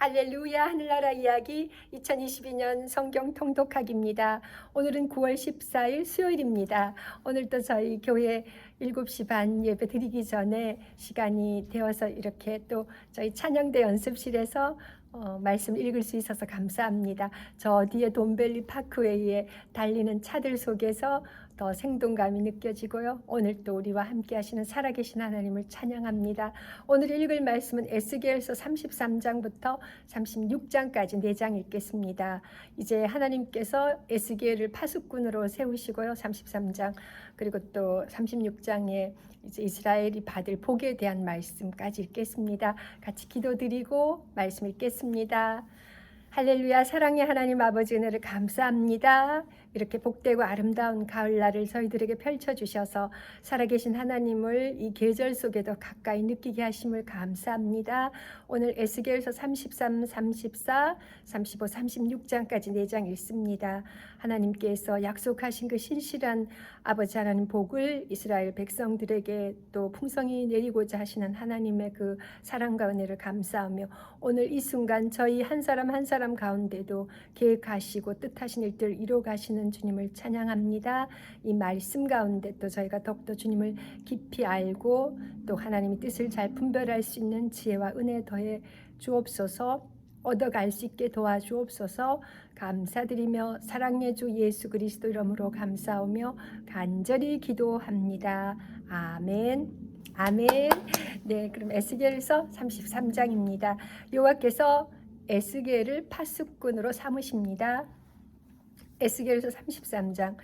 할렐루야 하늘나라 이야기 2022년 성경 통독하기입니다. 오늘은 9월 14일 수요일입니다. 오늘도 저희 교회 7시 반 예배 드리기 전에 시간이 되어서 이렇게 또 저희 찬양대 연습실에서 어, 말씀 읽을 수 있어서 감사합니다. 저 뒤에 돈벨리 파크웨이에 달리는 차들 속에서 더 생동감이 느껴지고요. 오늘 또 우리와 함께 하시는 살아계신 하나님을 찬양합니다. 오늘 읽을 말씀은 에스겔서 33장부터 36장까지 4장 읽겠습니다. 이제 하나님께서 에스겔을 파수꾼으로 세우시고요. 33장 그리고 또 36장에 이제 이스라엘이 받을 복에 대한 말씀까지 읽겠습니다. 같이 기도드리고 말씀 읽겠습니다. 할렐루야 사랑의 하나님 아버지 은혜를 감사합니다. 이렇게 복되고 아름다운 가을날을 저희들에게 펼쳐주셔서 살아계신 하나님을 이 계절 속에도 가까이 느끼게 하심을 감사합니다. 오늘 에스겔서 33, 34, 35, 36장까지 4장 읽습니다. 하나님께서 약속하신 그 신실한 아버지 하나님 복을 이스라엘 백성들에게 또 풍성히 내리고자 하시는 하나님의 그 사랑과 은혜를 감사하며 오늘 이 순간 저희 한 사람 한 사람 가운데도 계획하시고 뜻하신 일들 이루어 가시는 주님을 찬양합니다. 이 말씀 가운데 또 저희가 더욱더 주님을 깊이 알고 또 하나님의 뜻을 잘 분별할 수 있는 지혜와 은혜 더해 주옵소서. 얻어갈 수 있게 도와주옵소서 감사드리며 사랑의 주 예수 그리스도 이름으로 감사하며 간절히 기도합니다. 아멘. 아멘. 네, 그럼 에스겔서 33장입니다. 여호와께서 에스겔을 파수꾼으로 삼으십니다. 에스겔서 33장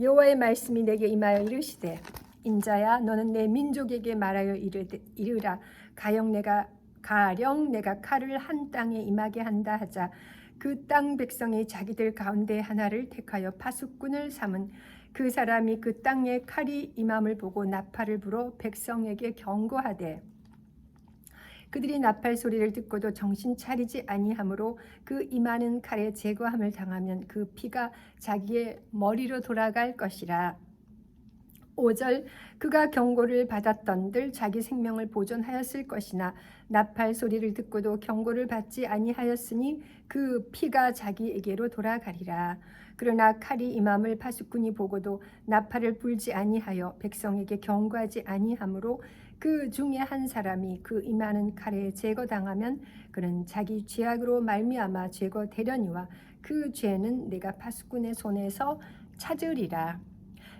여호와의 말씀이 내게 임하여 이르시되 인자야 너는 내 민족에게 말하여 이르라 가령 내가 가령 내가 칼을 한 땅에 임하게 한다 하자 그 땅 백성이 자기들 가운데 하나를 택하여 파수꾼을 삼은 그 사람이 그 땅에 칼이 임함을 보고 나팔을 불어 백성에게 경고하되 그들이 나팔 소리를 듣고도 정신 차리지 아니하므로 그 임하는 칼에 제거함을 당하면 그 피가 자기의 머리로 돌아갈 것이라. 5절 그가 경고를 받았던들 자기 생명을 보존하였을 것이나 나팔 소리를 듣고도 경고를 받지 아니하였으니 그 피가 자기에게로 돌아가리라. 그러나 칼이 임함을 파수꾼이 보고도 나팔을 불지 아니하여 백성에게 경고하지 아니하므로 그 중에 한 사람이 그 임하는 칼에 제거당하면 그는 자기 죄악으로 말미암아 제거되려니와 그 죄는 내가 파수꾼의 손에서 찾으리라.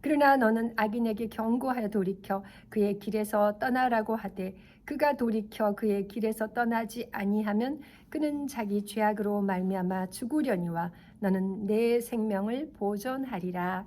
그러나 너는 악인에게 경고하여 돌이켜 그의 길에서 떠나라고 하되 그가 돌이켜 그의 길에서 떠나지 아니하면 그는 자기 죄악으로 말미암아 죽으려니와 너는 내 생명을 보존하리라.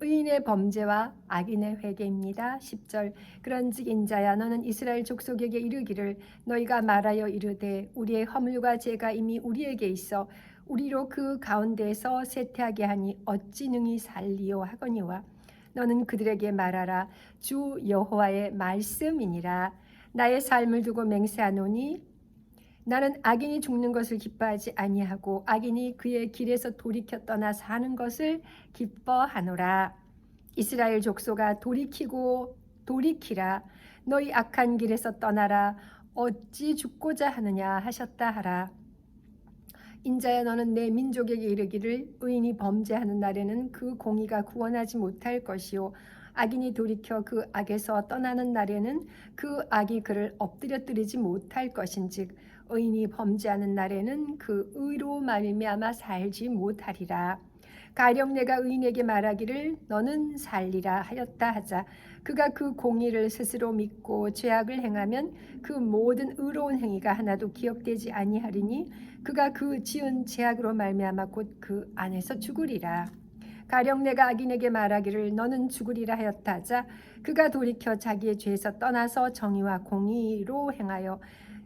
의인의 범죄와 악인의 회개입니다. 10절 그런즉 인자야 너는 이스라엘 족속에게 이르기를 너희가 말하여 이르되 우리의 허물과 죄가 이미 우리에게 있어 우리로 그 가운데에서 쇠퇴하게 하니 어찌 능히 살리요 하거니와 너는 그들에게 말하라 주 여호와의 말씀이니라 나의 삶을 두고 맹세하노니 나는 악인이 죽는 것을 기뻐하지 아니하고 악인이 그의 길에서 돌이켜 떠나 사는 것을 기뻐하노라. 이스라엘 족속아 돌이키고 돌이키라. 너희 악한 길에서 떠나라. 어찌 죽고자 하느냐 하셨다 하라. 인자야 너는 내 민족에게 이르기를 의인이 범죄하는 날에는 그 공의가 구원하지 못할 것이요 악인이 돌이켜 그 악에서 떠나는 날에는 그 악이 그를 엎드려뜨리지 못할 것인즉 의인이 범죄하는 날에는 그 의로 말미암아 살지 못하리라. 가령 내가 의인에게 말하기를 너는 살리라 하였다 하자 그가 그 공의를 스스로 믿고 죄악을 행하면 그 모든 의로운 행위가 하나도 기억되지 아니하리니 그가 그 지은 죄악으로 말미암아 곧 그 안에서 죽으리라. 가령 내가 악인에게 말하기를 너는 죽으리라 하였다 하자 그가 돌이켜 자기의 죄에서 떠나서 정의와 공의로 행하여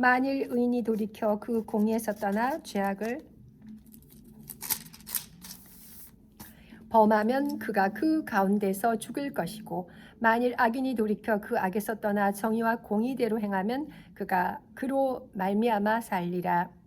만일 의인이 돌이켜 그 공의에서 떠나 죄악을 범하면 그가 그 가운데서 죽을 것이고 만일 악인이 돌이켜 그 악에서 떠나 정의와 공의대로 행하면 그가 그로 말미암아 살리라.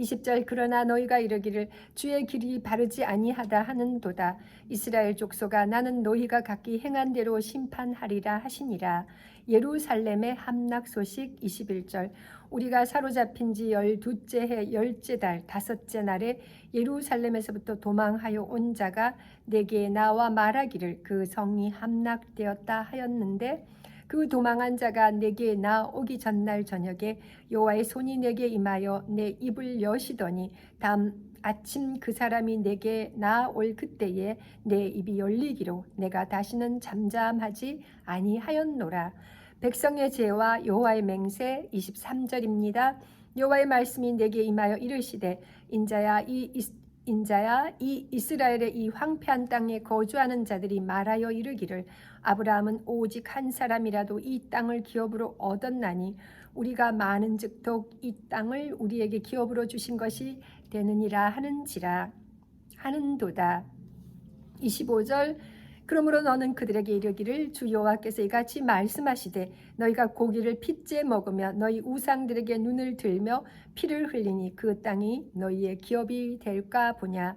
20절 그러나 너희가 이르기를 주의 길이 바르지 아니하다 하는도다. 이스라엘 족속아 나는 너희가 각기 행한 대로 심판하리라 하시니라. 예루살렘의 함락 소식 21절. 우리가 사로잡힌 지 열두째 해 열째 달 다섯째 날에 예루살렘에서부터 도망하여 온 자가 내게 나와 말하기를 그 성이 함락되었다 하였는데 그 도망한 자가 내게 나오기 전날 저녁에 여호와의 손이 내게 임하여 내 입을 여시더니 다음 아침 그 사람이 내게 나올 그때에 내 입이 열리기로 내가 다시는 잠잠하지 아니하였노라. 백성의 죄와 여호와의 맹세 23절입니다. 여호와의 말씀이 내게 임하여 이르시되 인자야 이 인자야 이 이스라엘의 이 황폐한 땅에 거주하는 자들이 말하여 이르기를 아브라함은 오직 한 사람이라도 이 땅을 기업으로 얻었나니 우리가 많은즉 더욱 이 땅을 우리에게 기업으로 주신 것이 되느니라 하는지라 하는도다. 25절 그러므로 너는 그들에게 이르기를 주 여호와께서 이같이 말씀하시되 너희가 고기를 핏째 먹으며 너희 우상들에게 눈을 들며 피를 흘리니 그 땅이 너희의 기업이 될까 보냐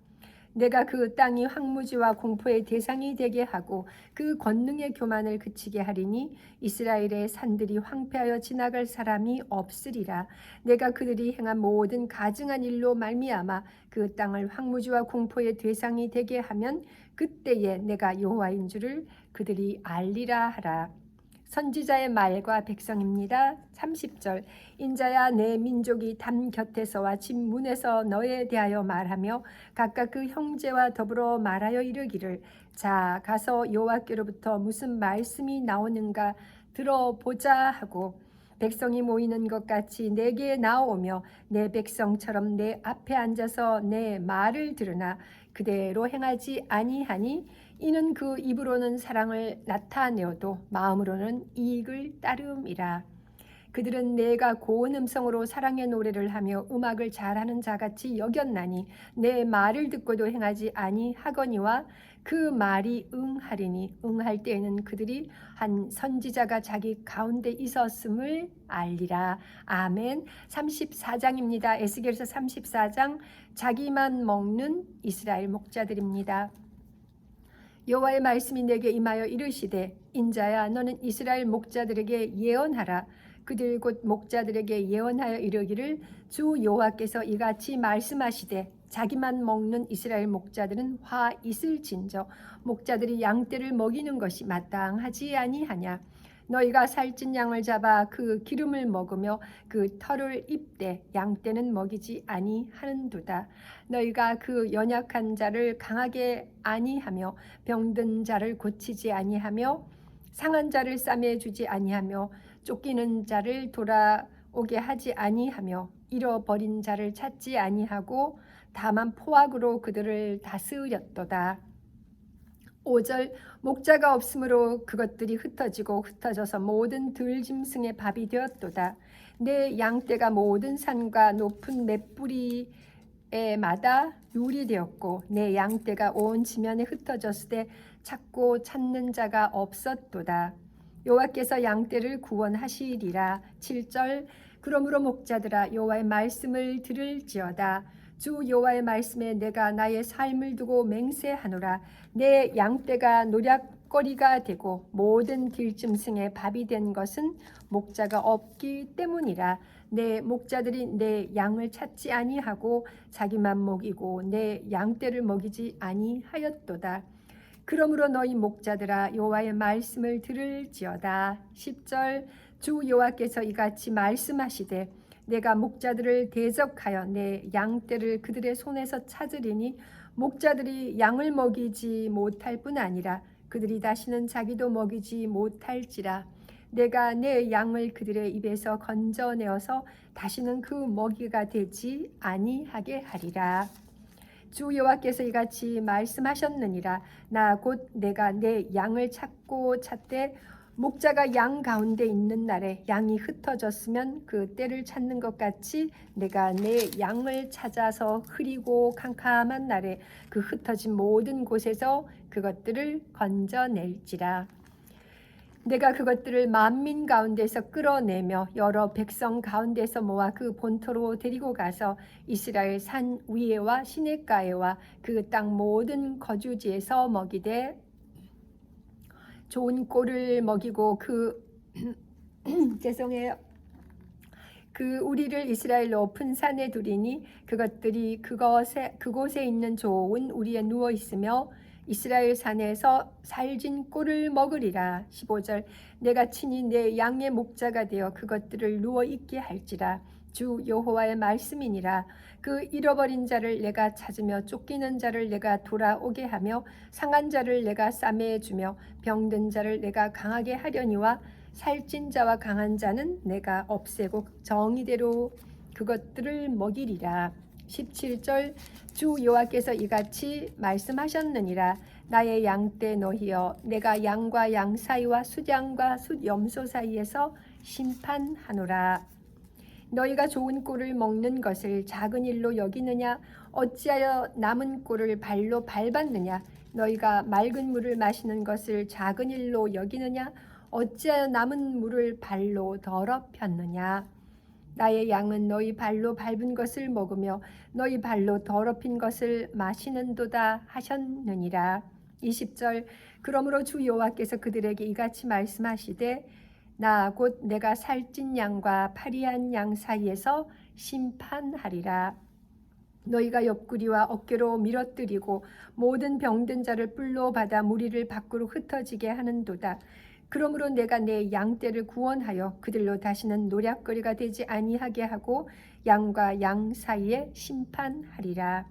내가 그 땅이 황무지와 공포의 대상이 되게 하고 그 권능의 교만을 그치게 하리니 이스라엘의 산들이 황폐하여 지나갈 사람이 없으리라. 내가 그들이 행한 모든 가증한 일로 말미암아 그 땅을 황무지와 공포의 대상이 되게 하면 그때에 내가 여호와인 줄을 그들이 알리라 하라. 선지자의 말과 백성입니다. 30절 인자야 내 민족이 담 곁에서와 집 문에서 너에 대하여 말하며 각각 그 형제와 더불어 말하여 이르기를 자 가서 여호와께로부터 무슨 말씀이 나오는가 들어보자 하고 백성이 모이는 것 같이 내게 나오며 내 백성처럼 내 앞에 앉아서 내 말을 들으나 그대로 행하지 아니하니 이는 그 입으로는 사랑을 나타내어도 마음으로는 이익을 따름이라. 그들은 내가 고운 음성으로 사랑의 노래를 하며 음악을 잘하는 자같이 여겼나니 내 말을 듣고도 행하지 아니하거니와 그 말이 응하리니 응할 때에는 그들이 한 선지자가 자기 가운데 있었음을 알리라. 아멘. 34장입니다. 에스겔서 34장 자기만 먹는 이스라엘 목자들입니다. 여호와의 말씀이 내게 임하여 이르시되 인자야 너는 이스라엘 목자들에게 예언하라. 그들 곧 목자들에게 예언하여 이르기를 주 여호와께서 이같이 말씀하시되 자기만 먹는 이스라엘 목자들은 화 있을진저 목자들이 양떼를 먹이는 것이 마땅하지 아니하냐 너희가 살찐 양을 잡아 그 기름을 먹으며 그 털을 입되 양떼는 먹이지 아니하는도다 너희가 그 연약한 자를 강하게 아니하며 병든 자를 고치지 아니하며 상한 자를 싸매 주지 아니하며 쫓기는 자를 돌아오게 하지 아니하며 잃어버린 자를 찾지 아니하고 다만 포악으로 그들을 다스렸도다. 5절 목자가 없으므로 그것들이 흩어지고 흩어져서 모든 들짐승의 밥이 되었도다. 내 양떼가 모든 산과 높은 맷뿌리에마다 유리되었고 내 양떼가 온 지면에 흩어졌을 때 찾고 찾는 자가 없었도다. 여호와께서 양떼를 구원하시리라. 7절 그러므로 목자들아 여호와의 말씀을 들을지어다. 주 여호와의 말씀에 내가 나의 삶을 두고 맹세하노라. 내 양떼가 노략거리가 되고 모든 들짐승의 밥이 된 것은 목자가 없기 때문이라. 내 목자들이 내 양을 찾지 아니하고 자기만 먹이고 내 양떼를 먹이지 아니하였도다. 그러므로 너희 목자들아 여호와의 말씀을 들을지어다. 10절 주 여호와께서 이같이 말씀하시되 내가 목자들을 대적하여 내 양떼를 그들의 손에서 찾으리니 목자들이 양을 먹이지 못할 뿐 아니라 그들이 다시는 자기도 먹이지 못할지라. 내가 내 양을 그들의 입에서 건져내어서 다시는 그 먹이가 되지 아니하게 하리라. 주 여호와께서 이같이 말씀하셨느니라. 나 곧 내가 내 양을 찾고 찾되 목자가 양 가운데 있는 날에 양이 흩어졌으면 그 때를 찾는 것 같이 내가 내 양을 찾아서 흐리고 캄캄한 날에 그 흩어진 모든 곳에서 그것들을 건져낼지라. 내가 그것들을 만민 가운데서 끌어내며 여러 백성 가운데서 모아 그 본토로 데리고 가서 이스라엘 산 위에와 시냇가에와 그 땅 모든 거주지에서 먹이되 좋은 꼴을 먹이고 그 죄송해요. 그 우리를 이스라엘 높은 산에 두리니 그것들이 그것에 그곳에 있는 좋은 우리에 누워 있으며 이스라엘 산에서 살진 꼴을 먹으리라. 15절 내가 친히 내 양의 목자가 되어 그것들을 누워 있게 할지라. 주 여호와의 말씀이니라 그 잃어버린 자를 내가 찾으며 쫓기는 자를 내가 돌아오게 하며 상한 자를 내가 싸매해 주며 병든 자를 내가 강하게 하려니와 살찐 자와 강한 자는 내가 없애고 정의대로 그것들을 먹이리라. 17절 주 여호와께서 이같이 말씀하셨느니라. 나의 양 떼 너희여 내가 양과 양 사이와 숫양과 숫염소 사이에서 심판하노라 너희가 좋은 꼴을 먹는 것을 작은 일로 여기느냐? 어찌하여 남은 꼴을 발로 밟았느냐? 너희가 맑은 물을 마시는 것을 작은 일로 여기느냐? 어찌하여 남은 물을 발로 더럽혔느냐? 나의 양은 너희 발로 밟은 것을 먹으며 너희 발로 더럽힌 것을 마시는도다 하셨느니라. 20절. 그러므로 주 여호와께서 그들에게 이같이 말씀하시되 나 곧 내가 살찐 양과 파리한 양 사이에서 심판하리라. 너희가 옆구리와 어깨로 밀어뜨리고 모든 병든 자를 뿔로 받아 무리를 밖으로 흩어지게 하는도다. 그러므로 내가 내 양떼를 구원하여 그들로 다시는 노략거리가 되지 아니하게 하고 양과 양 사이에 심판하리라.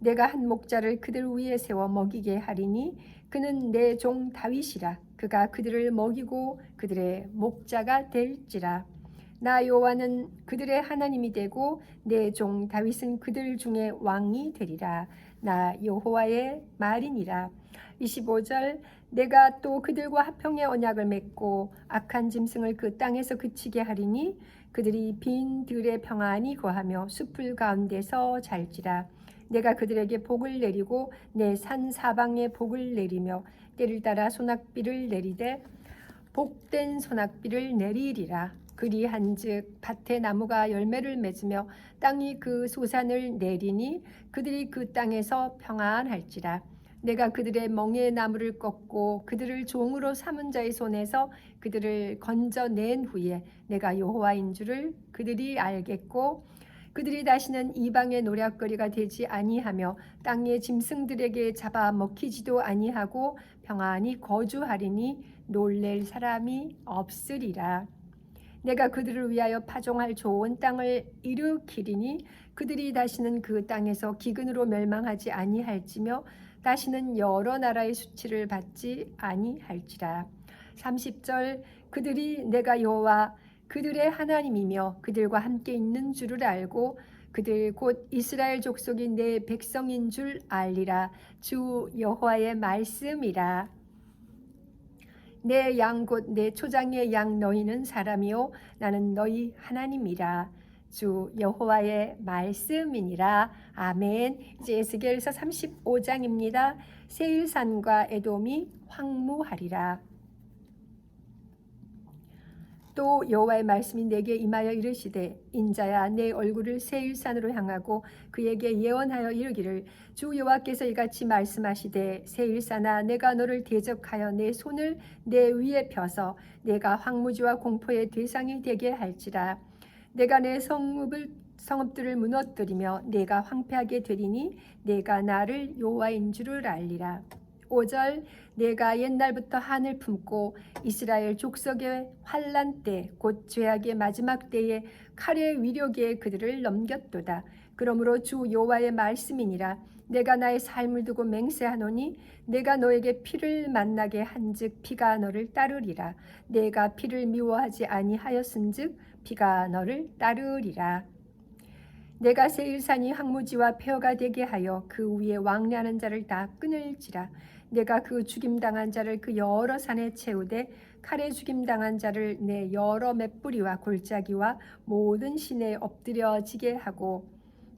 내가 한 목자를 그들 위에 세워 먹이게 하리니 그는 내 종 다윗이라 그가 그들을 먹이고 그들의 목자가 될지라. 나 여호와는 그들의 하나님이 되고 내 종 다윗은 그들 중에 왕이 되리라. 나 여호와의 말이니라. 25절 내가 또 그들과 화평의 언약을 맺고 악한 짐승을 그 땅에서 그치게 하리니 그들이 빈 들에 평안히 거하며 숲을 가운데서 잘지라 내가 그들에게 복을 내리고 내 산 사방에 복을 내리며 때를 따라 소낙비를 내리되 복된 소낙비를 내리리라. 그리한즉 밭에 나무가 열매를 맺으며 땅이 그 소산을 내리니 그들이 그 땅에서 평안할지라. 내가 그들의 멍에 나무를 꺾고 그들을 종으로 삼은 자의 손에서 그들을 건져낸 후에 내가 여호와인 줄을 그들이 알겠고 그들이 다시는 이방의 노략거리가 되지 아니하며 땅의 짐승들에게 잡아 먹히지도 아니하고 평안히 거주하리니 놀랠 사람이 없으리라. 내가 그들을 위하여 파종할 좋은 땅을 일으키리니 그들이 다시는 그 땅에서 기근으로 멸망하지 아니할지며 다시는 여러 나라의 수치를 받지 아니할지라. 30절 그들이 내가 여호와 그들의 하나님이며 그들과 함께 있는 줄을 알고 그들 곧 이스라엘 족속이 내 백성인 줄 알리라. 주 여호와의 말씀이라. 내 양 곧 내 초장의 양 너희는 사람이요. 나는 너희 하나님이라. 주 여호와의 말씀이니라. 아멘. 이제 에스겔서 35장입니다. 세일산과 에돔이 황무하리라 또 여호와의 말씀이 내게 임하여 이르시되 인자야 내 얼굴을 세일산으로 향하고 그에게 예언하여 이르기를 주 여호와께서 이같이 말씀하시되 세일산아 내가 너를 대적하여 내 손을 내 위에 펴서 내가 황무지와 공포의 대상이 되게 할지라. 내가 내 성읍을 성읍들을 무너뜨리며 내가 황폐하게 되리니 내가 나를 여호와인 줄을 알리라 5절 내가 옛날부터 한을 품고 이스라엘 족속의 환란 때 곧 죄악의 마지막 때에 칼의 위력에 그들을 넘겼도다. 그러므로 주 여호와의 말씀이니라. 내가 나의 삶을 두고 맹세하노니 내가 너에게 피를 만나게 한즉 피가 너를 따르리라. 내가 피를 미워하지 아니하였은즉 피가 너를 따르리라. 내가 세일산이 항무지와 폐허가 되게 하여 그 위에 왕래하는 자를 다 끊을지라 내가 그 죽임당한 자를 그 여러 산에 채우되 칼에 죽임당한 자를 내 여러 맷뿌리와 골짜기와 모든 신에 엎드려지게 하고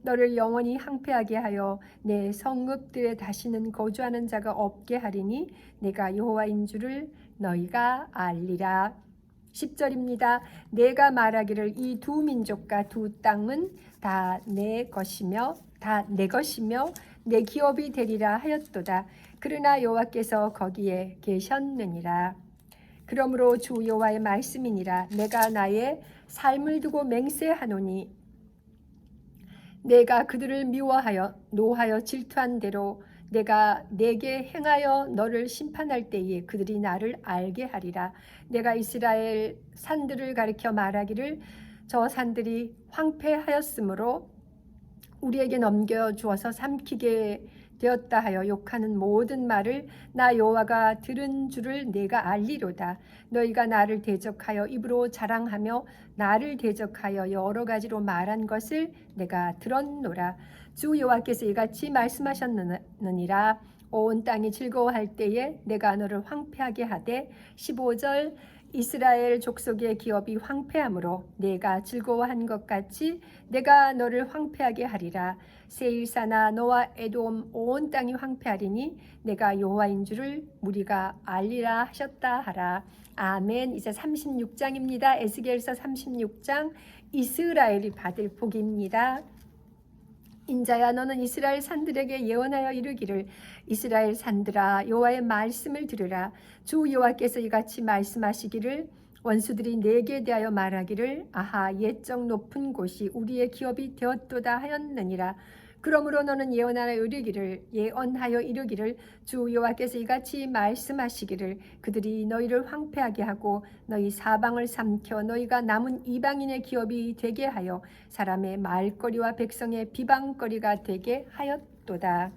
너를 영원히 항폐하게 하여 내 성읍들에 다시는 거주하는 자가 없게 하리니 내가 여호와인 줄을 너희가 알리라. 10절입니다. 내가 말하기를 이 두 민족과 두 땅은 다 내 것이며 다 내 것이며 내 기업이 되리라 하였도다. 그러나 여호와께서 거기에 계셨느니라. 그러므로 주 여호와의 말씀이니라 내가 나의 삶을 두고 맹세하노니 내가 그들을 미워하여 노하여 질투한 대로 내가 내게 행하여 너를 심판할 때에 그들이 나를 알게 하리라. 내가 이스라엘 산들을 가리켜 말하기를 저 산들이 황폐하였으므로 우리에게 넘겨 주어서 삼키게 되었다 하여 욕하는 모든 말을 나 여호와가 들은 줄을 내가 알리로다. 너희가 나를 대적하여 입으로 자랑하며 나를 대적하여 여러 가지로 말한 것을 내가 들었노라. 주 여호와께서 이같이 말씀하셨느니라. 온 땅이 즐거워할 때에 내가 너를 황폐하게 하되 15절 이스라엘 족속의 기업이 황폐함으로 내가 즐거워한 것 같이 내가 너를 황폐하게 하리라 세일사나 너와 에돔 온 땅이 황폐하리니 내가 여호와인 줄을 무리가 알리라 하셨다 하라. 아멘. 이제 36장입니다. 에스겔서 36장. 이스라엘이 받을 복입니다. 인자야 너는 이스라엘 산들에게 예언하여 이르기를 이스라엘 산들아 여호와의 말씀을 들으라. 주 여호와께서 이같이 말씀하시기를 원수들이 내게 대하여 말하기를 아하 옛적 높은 곳이 우리의 기업이 되었도다 하였느니라 그러므로 너는 예언하여 이르기를 예언하여 이르기를 주 여호와께서 이같이 말씀하시기를 그들이 너희를 황폐하게 하고 너희 사방을 삼켜 너희가 남은 이방인의 기업이 되게 하여 사람의 말거리와 백성의 비방거리가 되게 하였도다.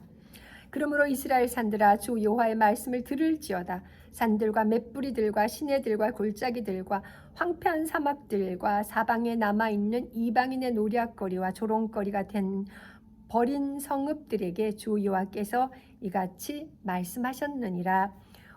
그러므로 이스라엘 산들아 주 여호와의 말씀을 들을지어다 산들과 맷뿌리들과 시내들과 골짜기들과 황폐한 사막들과 사방에 남아 있는 이방인의 노략거리와 조롱거리가 된 버린 성읍들에게 주 여호와께서 이같이 말씀하셨느니라.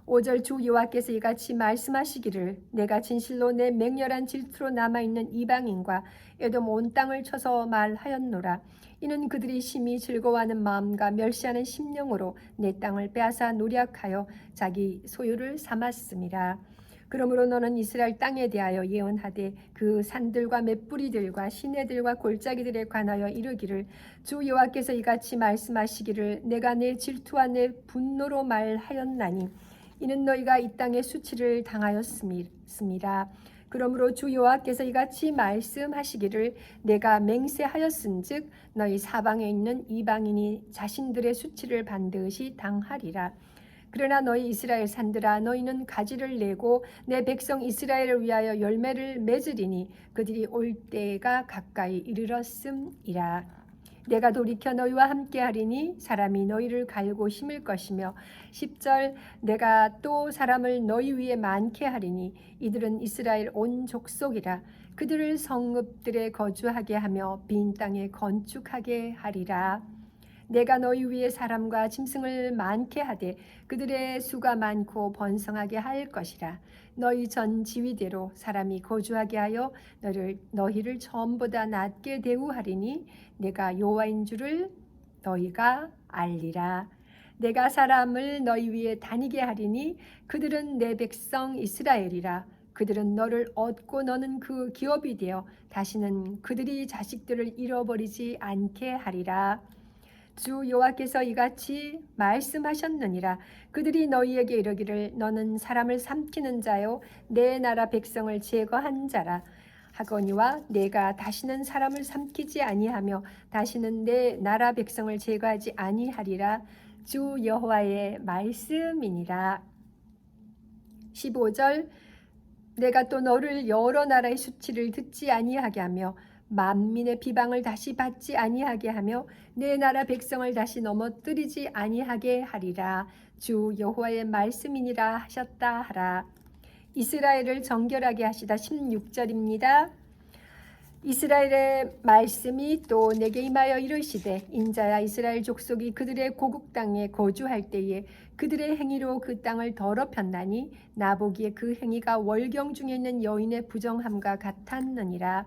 5절 주 여호와께서 이같이 말씀하시기를 내가 진실로 내 맹렬한 질투로 남아 있는 이방인과 에돔 온 땅을 쳐서 말하였노라. 이는 그들이 심히 즐거워하는 마음과 멸시하는 심령으로 내 땅을 빼앗아 노략하여 자기 소유를 삼았음이라. 그러므로 너는 이스라엘 땅에 대하여 예언하되 그 산들과 맷뿌리들과 시내들과 골짜기들에 관하여 이르기를 주 여호와께서 이같이 말씀하시기를 내가 내 질투와 내 분노로 말하였나니 이는 너희가 이 땅에 수치를 당하였습니다. 그러므로 주 여호와께서 이같이 말씀하시기를 내가 맹세하였은즉 너희 사방에 있는 이방인이 자신들의 수치를 반드시 당하리라. 그러나 너희 이스라엘 산들아 너희는 가지를 내고 내 백성 이스라엘을 위하여 열매를 맺으리니 그들이 올 때가 가까이 이르렀음이라. 내가 돌이켜 너희와 함께 하리니 사람이 너희를 갈고 심을 것이며 10절 내가 또 사람을 너희 위에 많게 하리니 이들은 이스라엘 온 족속이라. 그들을 성읍들에 거주하게 하며 빈 땅에 건축하게 하리라 내가 너희 위에 사람과 짐승을 많게 하되 그들의 수가 많고 번성하게 할 것이라. 너희 전 지위대로 사람이 거주하게 하여 너를 너희를 전보다 낮게 대우하리니 내가 여호와인 줄을 너희가 알리라. 내가 사람을 너희 위에 다니게 하리니 그들은 내 백성 이스라엘이라. 그들은 너를 얻고 너는 그 기업이 되어 다시는 그들이 자식들을 잃어버리지 않게 하리라. 주 여호와께서 이같이 말씀하셨느니라. 그들이 너희에게 이르기를 너는 사람을 삼키는 자요 내 나라 백성을 제거한 자라. 하거니와 내가 다시는 사람을 삼키지 아니하며 다시는 내 나라 백성을 제거하지 아니하리라. 주 여호와의 말씀이니라. 15절 내가 또 너를 여러 나라의 수치를 듣지 아니하게 하며 만민의 비방을 다시 받지 아니하게 하며 내 나라 백성을 다시 넘어뜨리지 아니하게 하리라. 주 여호와의 말씀이니라 하셨다 하라. 이스라엘을 정결하게 하시다. 16절입니다. 이스라엘의 말씀이 또 내게 임하여 이르시되 인자야 이스라엘 족속이 그들의 고국 땅에 거주할 때에 그들의 행위로 그 땅을 더럽혔나니 나보기에 그 행위가 월경 중에 있는 여인의 부정함과 같았느니라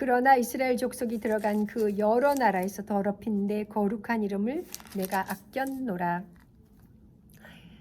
그러나 이스라엘 족속이 들어간 그 여러 나라에서 더럽힌 내 거룩한 이름을 내가 아꼈노라.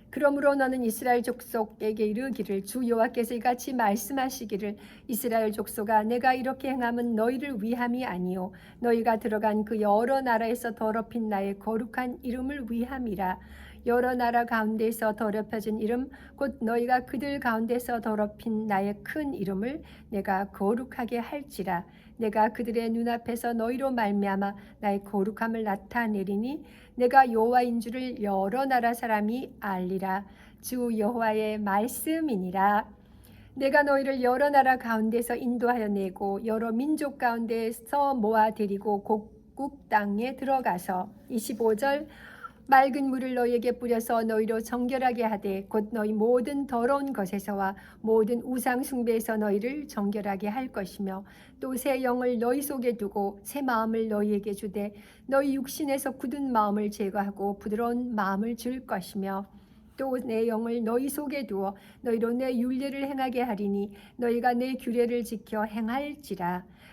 그러므로 너는 이스라엘 족속에게 이르기를 주 여호와께서 이같이 말씀하시기를 이스라엘 족속아 내가 이렇게 행함은 너희를 위함이 아니요. 너희가 들어간 그 여러 나라에서 더럽힌 나의 거룩한 이름을 위함이라. 여러 나라 가운데서 더럽혀진 이름 곧 너희가 그들 가운데서 더럽힌 나의 큰 이름을 내가 거룩하게 할지라 내가 그들의 눈앞에서 너희로 말미암아 나의 거룩함을 나타내리니 내가 여호와인 줄을 여러 나라 사람이 알리라. 주 여호와의 말씀이니라. 내가 너희를 여러 나라 가운데서 인도하여 내고 여러 민족 가운데서 모아 데리고 곡국 땅에 들어가서 25절 맑은 물을 너희에게 뿌려서 너희로 정결하게 하되 곧 너희 모든 더러운 것에서와 모든 우상 숭배에서 너희를 정결하게 할 것이며 또 새 영을 너희 속에 두고 새 마음을 너희에게 주되 너희 육신에서 굳은 마음을 제거하고 부드러운 마음을 줄 것이며 또내 영을 너희 속에 두어 너희로 내 윤례를 행하게 하리니 너희가 내 규례를 지켜 행할지라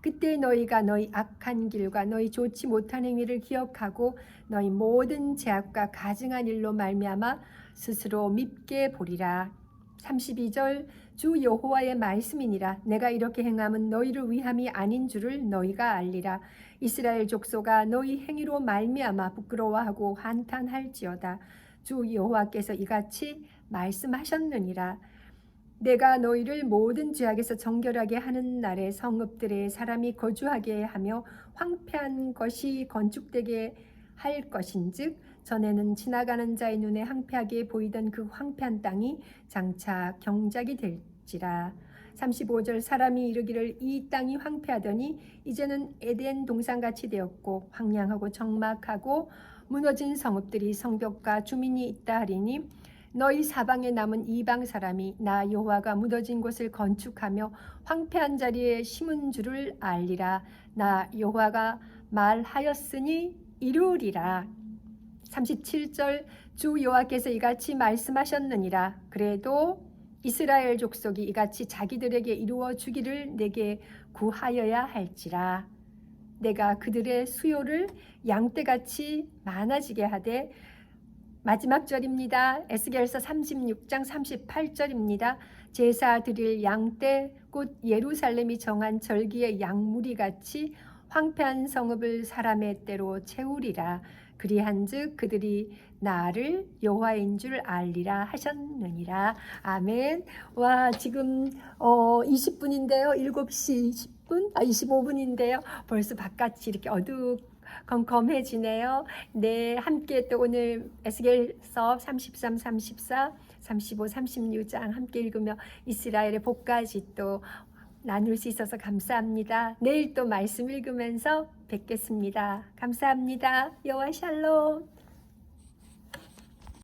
그때 너희가 너희 악한 길과 너희 좋지 못한 행위를 기억하고 너희 모든 죄악과 가증한 일로 말미암아 스스로 밉게 보리라. 32절 주 여호와의 말씀이니라. 내가 이렇게 행함은 너희를 위함이 아닌 줄을 너희가 알리라. 이스라엘 족속아 너희 행위로 말미암아 부끄러워하고 한탄할지어다. 주 여호와께서 이같이 말씀하셨느니라 내가 너희를 모든 죄악에서 정결하게 하는 날에 성읍들에 사람이 거주하게 하며 황폐한 것이 건축되게 할 것인즉 전에는 지나가는 자의 눈에 황폐하게 보이던 그 황폐한 땅이 장차 경작이 될지라. 35절 사람이 이르기를 이 땅이 황폐하더니 이제는 에덴 동산같이 되었고 황량하고 적막하고 무너진 성읍들이 성벽과 주민이 있다 하리니 너희 사방에 남은 이방 사람이 나 여호와가 묻어진 곳을 건축하며 황폐한 자리에 심은 줄을 알리라. 나 여호와가 말하였으니 이루리라. 37절 주 여호와께서 이같이 말씀하셨느니라. 그래도 이스라엘 족속이 이같이 자기들에게 이루어 주기를 내게 구하여야 할지라. 내가 그들의 수요를 양떼같이 많아지게 하되 마지막 절입니다. 에스겔서 36장 38절입니다. 제사 드릴 양떼 곧 예루살렘이 정한 절기의 양무리 같이 황폐한 성읍을 사람의 때로 채우리라. 그리한즉 그들이 나를 여호와인 줄 알리라 하셨느니라. 아멘. 와, 지금 어 20분인데요. 7시 10분? 아 25분인데요. 벌써 바깥이 이렇게 어두 컴컴해지네요. 네, 함께 또 오늘 에스겔서 33, 34, 35, 36장 함께 읽으며 이스라엘의 복까지 또 나눌 수 있어서 감사합니다. 내일 또 말씀 읽으면서 뵙겠습니다. 감사합니다. 여호와 샬롬.